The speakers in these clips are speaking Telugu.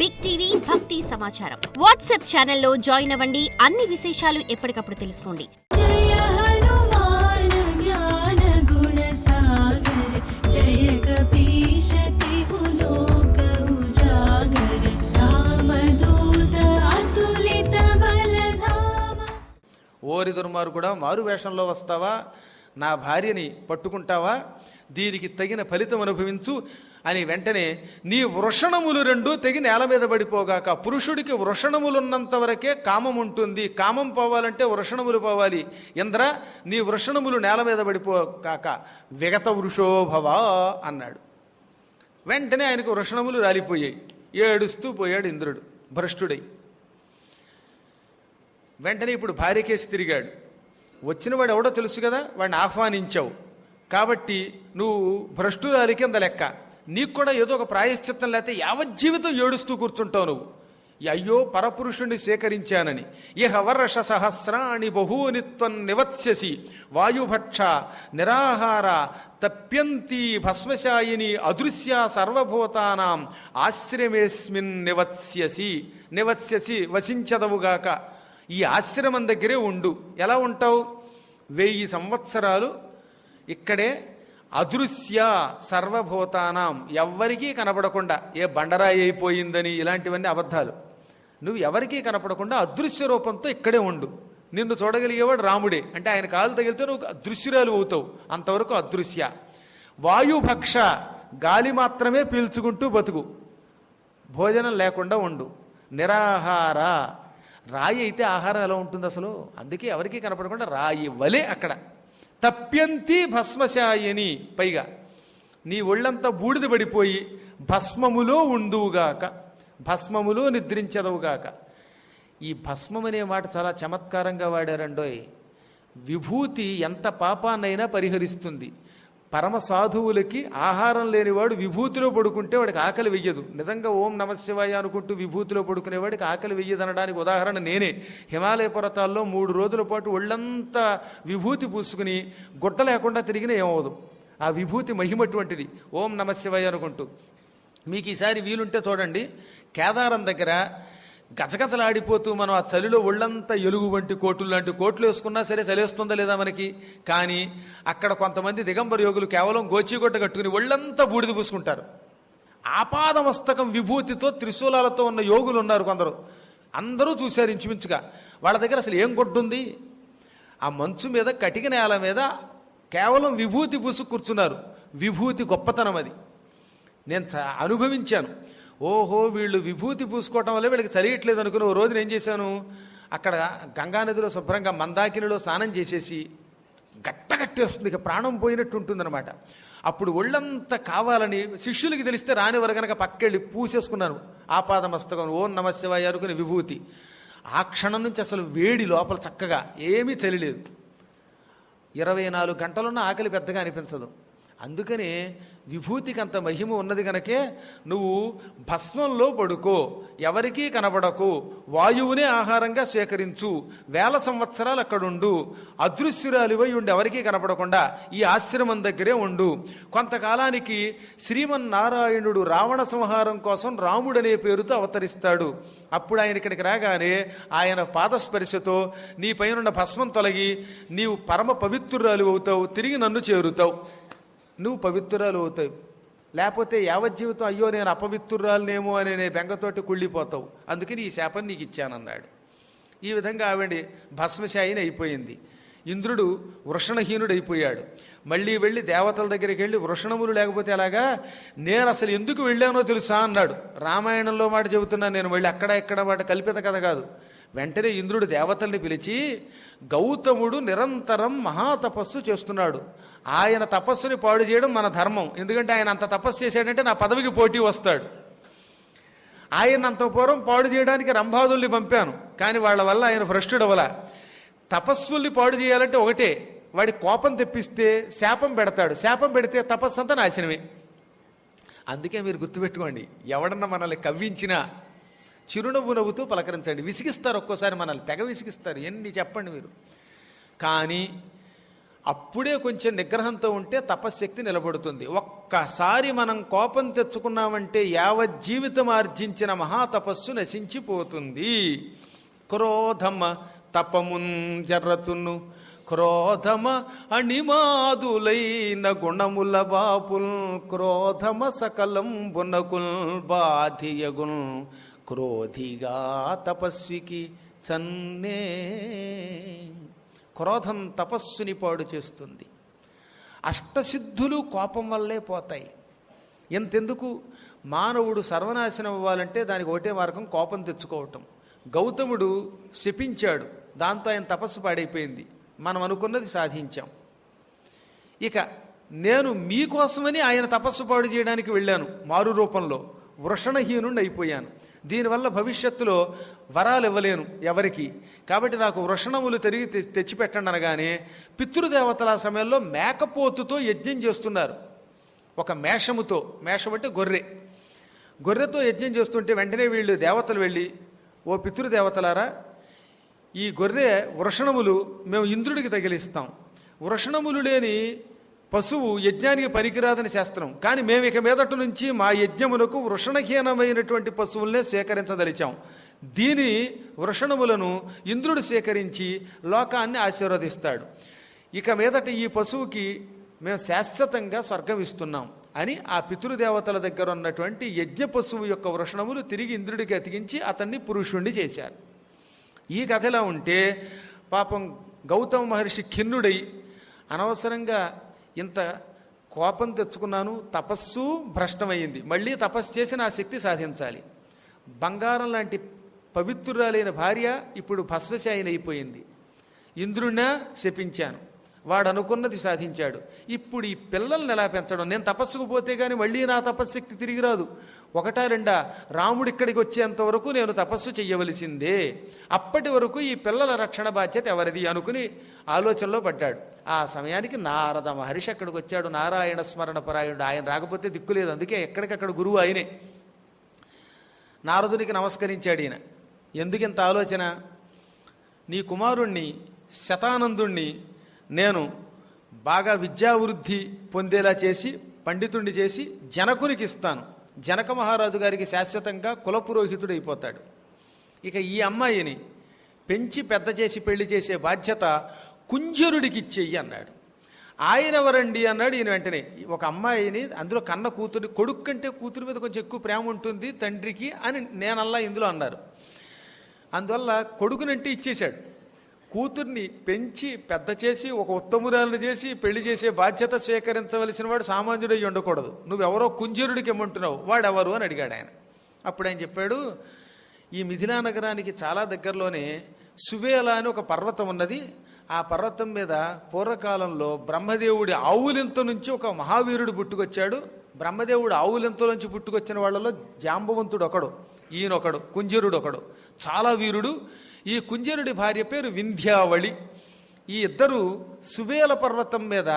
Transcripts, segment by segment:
బిగ్ టీవీ భక్తి సమాచారం వాట్సాప్ ఛానల్లో జాయిన్ అవ్వండి. అన్ని విశేషాలు ఎప్పటికప్పుడు తెలుసుకోండి. ఓరి దుర్మారు కూడా మారు వేషంలో వస్తావా? నా భార్యని పట్టుకుంటావా? దీనికి తగిన ఫలితం అనుభవించు. అని వెంటనే నీ వృషణములు రెండు తెగి నేల మీద పడిపోగాక పురుషుడికి వృషణములున్నంత వరకే కామం ఉంటుంది. కామం పోవాలంటే వృషణములు పోవాలి. ఇంద్ర నీ వృషణములు నేల మీద పడిపోగాక విగత వృషోభవ అన్నాడు. వెంటనే ఆయనకు వృషణములు రాలిపోయాయి. ఏడుస్తూ పోయాడు ఇంద్రుడు భ్రష్టుడై. వెంటనే ఇప్పుడు భార్యకేసి తిరిగాడు. వచ్చినవాడు ఎవడో తెలుసు కదా వాడిని ఆహ్వానించావు. కాబట్టి నువ్వు భ్రష్టురాలి కింద లెక్క. నీకు కూడా ఏదో ఒక ప్రాయశ్చిత్తం లేకపోతే యావజ్జీవితం ఏడుస్తూ కూర్చుంటావు నువ్వు. అయ్యో పరపురుషుణ్ణి సేకరించానని. ఇహ వర్ష సహస్రాణి బహూనిత్వం నివత్స్యసి. వాయుభక్ష నిరాహార తప్యంతి భస్మశాయిని అదృశ్య సర్వభూతానాం ఆశ్రమేస్మిన్ నివత్స్యసి. నివత్స్యసి వసించదవుగాక ఈ ఆశ్రమం దగ్గరే ఉండు. ఎలా ఉంటావు? వెయ్యి సంవత్సరాలు ఇక్కడే అదృశ్య సర్వభూతానాం ఎవ్వరికీ కనపడకుండా ఏ బండరాయి అయిపోయిందని ఇలాంటివన్నీ అబద్ధాలు. నువ్వు ఎవరికీ కనపడకుండా అదృశ్య రూపంతో ఇక్కడే ఉండు. నిన్ను చూడగలిగేవాడు రాముడే. అంటే ఆయన కాలు తగిలితే నువ్వు అదృశ్యురాలు అవుతావు. అంతవరకు అదృశ్య. వాయుభక్ష గాలి మాత్రమే పీల్చుకుంటూ బతుకు. భోజనం లేకుండా ఉండు. నిరాహార. రాయి అయితే ఆహారం ఎలా ఉంటుంది అసలు అందుకే ఎవరికీ కనపడకుండా రాయి వలే అక్కడ. తప్యంతి భస్మశాయిని. పైగా నీ ఒళ్ళంతా బూడిద పడిపోయి భస్మములో ఉండువుగాక భస్మములో నిద్రించదవుగాక. ఈ భస్మం అనే మాట చాలా చమత్కారంగా వాడారండోయ్. విభూతి ఎంత పాపాన్నైనా పరిహరిస్తుంది. పరమ సాధువులకి ఆహారం లేనివాడు విభూతిలో పడుకుంటే వాడికి ఆకలి వెయ్యదు. నిజంగా ఓం నమశివాయ అనుకుంటూ విభూతిలో పడుకునేవాడికి ఆకలి వెయ్యదు అనడానికి ఉదాహరణ నేనే. హిమాలయ పర్వతాల్లో మూడు రోజుల పాటు ఒళ్ళంతా విభూతి పూసుకుని గుడ్డ లేకుండా తిరిగిన ఏమవదు ఆ విభూతి మహిమటువంటిది ఓం నమశివాయ అనుకుంటూ. మీకు ఈసారి వీలుంటే చూడండి. కేదారం దగ్గర గజగజలాడిపోతూ మనం ఆ చలిలో ఒళ్ళంతా ఎలుగు వంటి కోట్లు లాంటి కోట్లు వేసుకున్నా సరే చలివేస్తుందా లేదా మనకి? కానీ అక్కడ కొంతమంది దిగంబర యోగులు కేవలం గోచిగొట్ట కట్టుకుని ఒళ్ళంతా బూడిద పూసుకుంటారు. ఆపాదమస్తకం విభూతితో త్రిశూలాలతో ఉన్న యోగులు ఉన్నారు కొందరు. అందరూ చూశారు ఇంచుమించుగా. వాళ్ళ దగ్గర అసలు ఏం గొడ్డుంది? ఆ మంచు మీద కటిక నేల మీద కేవలం విభూతి పూసుకు కూర్చున్నారు. విభూతి గొప్పతనం అది. నేను అనుభవించాను. ఓహో వీళ్ళు విభూతి పూసుకోవటం వల్ల వీళ్ళకి చలియట్లేదు అనుకుని ఓ రోజున ఏం చేశాను? అక్కడ గంగానదిలో శుభ్రంగా మందాకినిలో స్నానం చేసేసి గట్టగట్టేస్తుంది ఇక ప్రాణం పోయినట్టు ఉంటుందన్నమాట. అప్పుడు ఒళ్ళంతా కావాలని శిష్యులకి తెలిస్తే రానివారు కనుక పక్కెళ్ళి పూసేసుకున్నాను. ఆపాద మస్తకం ఓం నమశివాయ అనుకుని విభూతి. ఆ క్షణం నుంచి అసలు వేడి లోపల చక్కగా ఏమీ చలిలేదు. ఇరవై నాలుగు గంటలున్న ఆకలి పెద్దగా అనిపించదు. అందుకనే విభూతికి అంత మహిమ ఉన్నది గనకే నువ్వు భస్మంలో పడుకో. ఎవరికీ కనబడకు. వాయువునే ఆహారంగా సేకరించు. వేల సంవత్సరాలు అక్కడుండు. అదృశ్యురాలివై ఉండి ఎవరికీ కనపడకుండా ఈ ఆశ్రమం దగ్గరే ఉండు. కొంతకాలానికి శ్రీమన్నారాయణుడు రావణ సంహారం కోసం రాముడనే పేరుతో అవతరిస్తాడు. అప్పుడు ఆయన ఇక్కడికి రాగానే ఆయన పాదస్పర్శతో నీ పైనున్న భస్మం తొలగి నీవు పరమ పవిత్రురాలు అవుతావు. తిరిగి నన్ను చేరుతావు. నువ్వు పవిత్రురాలు అవుతావు లేకపోతే యావజ్జీవితం అయ్యో నేను అపవిత్రురాలనేమో అనే నే బెంగతోటి కుళ్ళిపోతావు. అందుకని ఈ శాపం నీకు ఇచ్చానన్నాడు. ఈ విధంగా ఆవిడ భస్మశాయిని అయిపోయింది. ఇంద్రుడు వృషణహీనుడైపోయాడు. మళ్ళీ వెళ్ళి దేవతల దగ్గరికి వెళ్ళి వృషణములు లేకపోతే ఎలాగా? నేను అసలు ఎందుకు వెళ్ళానో తెలుసా అన్నాడు. రామాయణంలో మాట చెబుతున్నాను నేను మళ్ళీ అక్కడ ఎక్కడ మాట కల్పిత కథ కాదు. వెంటనే ఇంద్రుడు దేవతల్ని పిలిచి గౌతముడు నిరంతరం మహాతపస్సు చేస్తున్నాడు. ఆయన తపస్సుని పాడు చేయడం మన ధర్మం. ఎందుకంటే ఆయన అంత తపస్సు చేశాడంటే నా పదవికి పోటీ వస్తాడు. ఆయన అంత పూర్వం పాడు చేయడానికి రంభాదుల్ని పంపాను. కానీ వాళ్ళ వల్ల ఆయన భ్రష్టుడవల తపస్సుల్ని పాడు చేయాలంటే ఒకటే. వాడి కోపం తెప్పిస్తే శాపం పెడతాడు. శాపం పెడితే తపస్సు అంతా నాశనమే. అందుకే మీరు గుర్తుపెట్టుకోండి. ఎవడన్నా మనల్ని కవ్వించినా చిరునవ్వు నవ్వుతూ పలకరించండి. విసిగిస్తారు ఒక్కోసారి మనల్ని. తెగ విసిగిస్తారు. ఎన్ని చెప్పండి మీరు. కానీ అప్పుడే కొంచెం నిగ్రహంతో ఉంటే తపశ్శక్తి నిలబడుతుంది. ఒక్కసారి మనం కోపం తెచ్చుకున్నామంటే యావత్ జీవితం ఆర్జించిన మహాతపస్సు నశించిపోతుంది. క్రోధమ తపమున్ జర్రచును క్రోధమ అణిమాదులైన గుణముల బాపుల్. క్రోధమ సకలం బునకుల్ బాధియగున్. క్రోధిగా తపస్వికి చన్నే. క్రోధం తపస్సుని పాడు చేస్తుంది. అష్టసిద్ధులు కోపం వల్లే పోతాయి. ఎంతెందుకు? మానవుడు సర్వనాశనం అవ్వాలంటే దానికి ఒకటే మార్గం కోపం తెచ్చుకోవటం. గౌతముడు శపించాడు. దాంతో ఆయన తపస్సు పాడైపోయింది. మనం అనుకున్నది సాధించాం. ఇక నేను మీకోసమని ఆయన తపస్సు పాడు చేయడానికి వెళ్ళాను మారు రూపంలో. వృషణహీనుండి అయిపోయాను. దీనివల్ల భవిష్యత్తులో వరాలు ఇవ్వలేను ఎవరికి. కాబట్టి నాకు వృషణములు తిరిగి తె- తెచ్చిపెట్టండి అనగానే పితృదేవతల సమయంలో మేకపోతుతో యజ్ఞం చేస్తున్నారు. ఒక మేషముతో మేషం అంటే గొర్రె. గొర్రెతో యజ్ఞం చేస్తుంటే వెంటనే వీళ్ళు దేవతలు వెళ్ళి ఓ పితృదేవతలారా ఈ గొర్రె వృషణములు మేము ఇంద్రుడికి తగిలిస్తాం. వృషణములు లేని పశువు యజ్ఞానికి పనికిరాదని శాస్త్రం. కానీ మేము ఇక మీదట నుంచి మా యజ్ఞములకు వృషణహీనమైనటువంటి పశువులనే సేకరించదలిచాం. దీని వృషణములను ఇంద్రుడు సేకరించి లోకాన్ని ఆశీర్వదిస్తాడు. ఇక మీదట ఈ పశువుకి మేము శాశ్వతంగా స్వర్గం ఇస్తున్నాం అని ఆ పితృదేవతల దగ్గర ఉన్నటువంటి యజ్ఞ పశువు యొక్క వృషణములు తిరిగి ఇంద్రుడికి అతికించి అతన్ని పురుషుణ్ణి చేశారు. ఈ కథలో ఉంటే పాపం గౌతమ మహర్షి ఖిన్నుడై అనవసరంగా ఇంత కోపం తెచ్చుకున్నాను తపస్సు భ్రష్టమైంది మళ్ళీ తపస్సు చేసి నా శక్తి సాధించాలి. బంగారం లాంటి పవిత్రురాలైన భార్య ఇప్పుడు భస్వశాయిని అయిపోయింది. ఇంద్రుడినా శపించాను. వాడు అనుకున్నది సాధించాడు. ఇప్పుడు ఈ పిల్లల్ని ఎలా పెంచడం? నేను తపస్సుకు పోతే కానీ మళ్ళీ నా తపస్శక్తి తిరిగి రాదు. ఒకటా రెండా రాముడు ఇక్కడికి వచ్చేంత వరకు నేను తపస్సు చెయ్యవలసిందే. అప్పటి వరకు ఈ పిల్లల రక్షణ బాధ్యత ఎవరిది అనుకుని ఆలోచనలో పడ్డాడు. ఆ సమయానికి నారద మహర్షి అక్కడికి వచ్చాడు. నారాయణ స్మరణ పరాయణుడు. ఆయన రాకపోతే దిక్కులేదు అందుకే ఎక్కడికక్కడ గురువు ఆయనే. నారదునికి నమస్కరించాడు ఈయన. ఎందుకింత ఆలోచన? నీ కుమారుణ్ణి శతానందుణ్ణి నేను బాగా విద్యావృద్ధి పొందేలా చేసి పండితుణ్ణి చేసి జనకునికి ఇస్తాను. జనక మహారాజు గారికి శాశ్వతంగా కులపురోహితుడైపోతాడు. ఇక ఈ అమ్మాయిని పెంచి పెద్ద చేసి పెళ్ళి చేసే బాధ్యత కుంజరుడికి ఇచ్చేయి అన్నాడు. ఆయన ఎవరండి అన్నాడు ఈయన వెంటనే. ఒక అమ్మాయిని అందులో కన్న కూతురు కొడుకు కంటే కూతురు మీద కొంచెం ఎక్కువ ప్రేమ ఉంటుంది తండ్రికి అని నేనల్లా ఇందులో అన్నారు. అందువల్ల కొడుకునంటే ఇచ్చేశాడు. కూతుర్ని పెంచి పెద్ద చేసి ఒక ఉత్తమురాలను చేసి పెళ్ళి చేసే బాధ్యత స్వీకరించవలసిన వాడు సామాన్యుడై ఉండకూడదు. నువ్వెవరో కుంజరుడికి ఇమ్మంటున్నావు వాడెవరు? అని అడిగాడు ఆయన. అప్పుడు ఆయన చెప్పాడు ఈ మిథిలా నగరానికి చాలా దగ్గరలోనే సువేల అని ఒక పర్వతం ఉన్నది. ఆ పర్వతం మీద పూర్వకాలంలో బ్రహ్మదేవుడి ఆవులింత నుంచి ఒక మహావీరుడు పుట్టుకొచ్చాడు. బ్రహ్మదేవుడు ఆవులింత నుంచి పుట్టుకొచ్చిన వాళ్ళలో జాంబవంతుడు ఒకడు ఈయనొకడు కుంజరుడు ఒకడు చాలా వీరుడు. ఈ కుంజనుడి భార్య పేరు వింధ్యావళి. ఈ ఇద్దరు సువేల పర్వతం మీద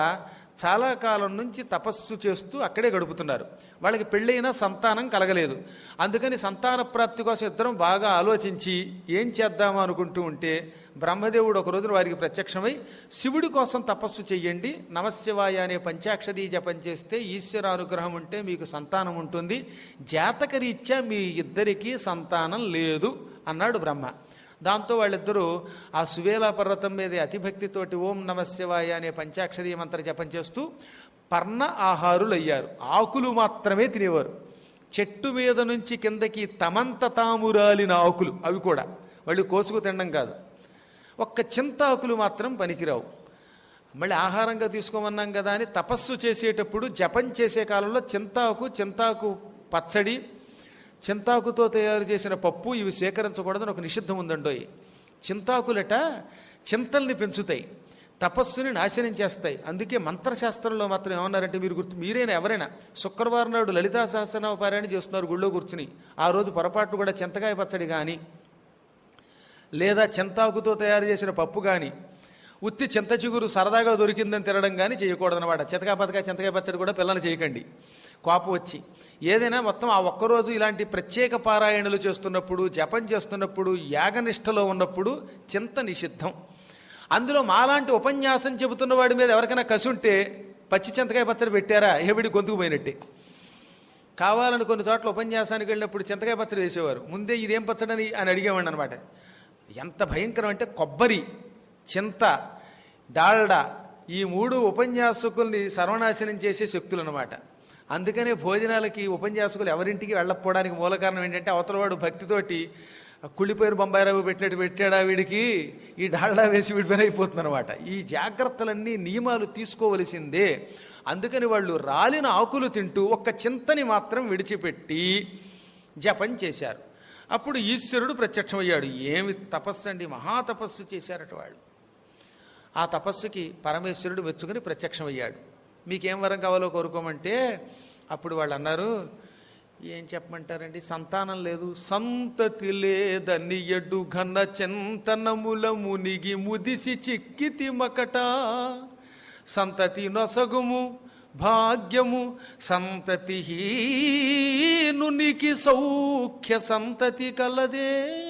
చాలా కాలం నుంచి తపస్సు చేస్తూ అక్కడే గడుపుతున్నారు. వాళ్ళకి పెళ్ళైనా సంతానం కలగలేదు. అందుకని సంతాన ప్రాప్తి కోసం ఇద్దరం బాగా ఆలోచించి ఏం చేద్దామా అనుకుంటూ ఉంటే బ్రహ్మదేవుడు ఒక రోజున వారికి ప్రత్యక్షమై శివుడి కోసం తపస్సు చెయ్యండి. నమశివాయ అనే పంచాక్షరీ జపం చేస్తే ఈశ్వర అనుగ్రహం ఉంటే మీకు సంతానం ఉంటుంది. జాతకరీత్యా మీ ఇద్దరికీ సంతానం లేదు అన్నాడు బ్రహ్మ. దాంతో వాళ్ళిద్దరూ ఆ సువేలా పర్వతం మీద అతిభక్తితోటి ఓం నమశివాయ అనే పంచాక్షరీ మంత్ర జపం చేస్తూ పర్ణ ఆహారులయ్యారు. ఆకులు మాత్రమే తినేవారు. చెట్టు మీద నుంచి కిందకి తమంత తామురాలిన ఆకులు. అవి కూడా. వాళ్ళు కోసుకు తినడం కాదు. ఒక్క చింతాకులు మాత్రం పనికిరావు. మళ్ళీ ఆహారంగా తీసుకోమన్నాం కదా అని తపస్సు చేసేటప్పుడు జపం చేసే కాలంలో చింతాకు చింతాకు పచ్చడి చింతాకుతో తయారు చేసిన పప్పు ఇవి సేకరించకూడదని ఒక నిషిద్ధం ఉందండోయ్. చింతాకులట చింతల్ని పెంచుతాయి తపస్సుని నాశనం చేస్తాయి. అందుకే మంత్రశాస్త్రంలో మాత్రం ఏమన్నారంటే మీరు గుర్తు మీరైనా ఎవరైనా శుక్రవారం నాడు లలితా సహస్రనామ పారాయణ చేస్తున్నారు గుళ్ళో కూర్చుని ఆ రోజు పొరపాట్లు కూడా చింతకాయ పచ్చడి కానీ లేదా చింతాకుతో తయారు చేసిన పప్పు కానీ ఉత్తి చింత చిగురు సరదాగా దొరికిందని తినడం కానీ చేయకూడదనమాట చింతకాయ పతకాయ చింతకాయ పచ్చడి కూడా పిల్లలు చేయకండి. కోపం వచ్చి. ఏదైనా మొత్తం ఆ ఒక్కరోజు ఇలాంటి ప్రత్యేక పారాయణలు చేస్తున్నప్పుడు జపం చేస్తున్నప్పుడు యాగనిష్టలో ఉన్నప్పుడు చింత నిషిద్ధం. అందులో మాలాంటి ఉపన్యాసం చెబుతున్న వాడి మీద ఎవరికైనా కసి ఉంటే పచ్చి చింతకాయ పచ్చడి పెట్టారా? ఏవిడి గొంతుకు పోయినట్టే. కావాలని కొన్ని చోట్ల ఉపన్యాసానికి వెళ్ళినప్పుడు చింతకాయ పచ్చడి వేసేవారు. ముందే ఇదేం పచ్చడని అని అడిగేవాడిని అనమాట ఎంత భయంకరం అంటే కొబ్బరి చింత డాల్డా ఈ మూడు ఉపన్యాసకుల్ని సర్వనాశనం చేసే శక్తులు అనమాట అందుకనే భోజనాలకి ఉపన్యాసకులు ఎవరింటికి వెళ్ళకపోవడానికి మూల కారణం ఏంటంటే అవతలవాడు భక్తితోటి కుళ్ళిపోయిన బొంబాయిరావు పెట్టినట్టు పెట్టాడా వీడికి? ఈ డాల్డా వేసి వీడి పని అయిపోతుంది అనమాట ఈ జాగ్రత్తలన్నీ నియమాలు తీసుకోవలసిందే. అందుకని వాళ్ళు రాలిన ఆకులు తింటూ ఒక్క చింతని మాత్రం విడిచిపెట్టి జపం చేశారు. అప్పుడు ఈశ్వరుడు ప్రత్యక్షమయ్యాడు. ఏమి తపస్సు అండి? మహాతపస్సు చేశారట వాళ్ళు. ఆ తపస్సుకి పరమేశ్వరుడు మెచ్చుకుని ప్రత్యక్షమయ్యాడు. మీకేం వరం కావాలో కోరుకోమంటే అప్పుడు వాళ్ళు అన్నారు ఏం చెప్పమంటారండి? సంతానం లేదు. సంతతి లేదని ఎడ్డు ఘన చింతనముల మునిగి ముదిసి చిక్కితి మకట. సంతతి నొసగుము భాగ్యము సంతతి హీనునికి సౌఖ్య సంతతి కలదే.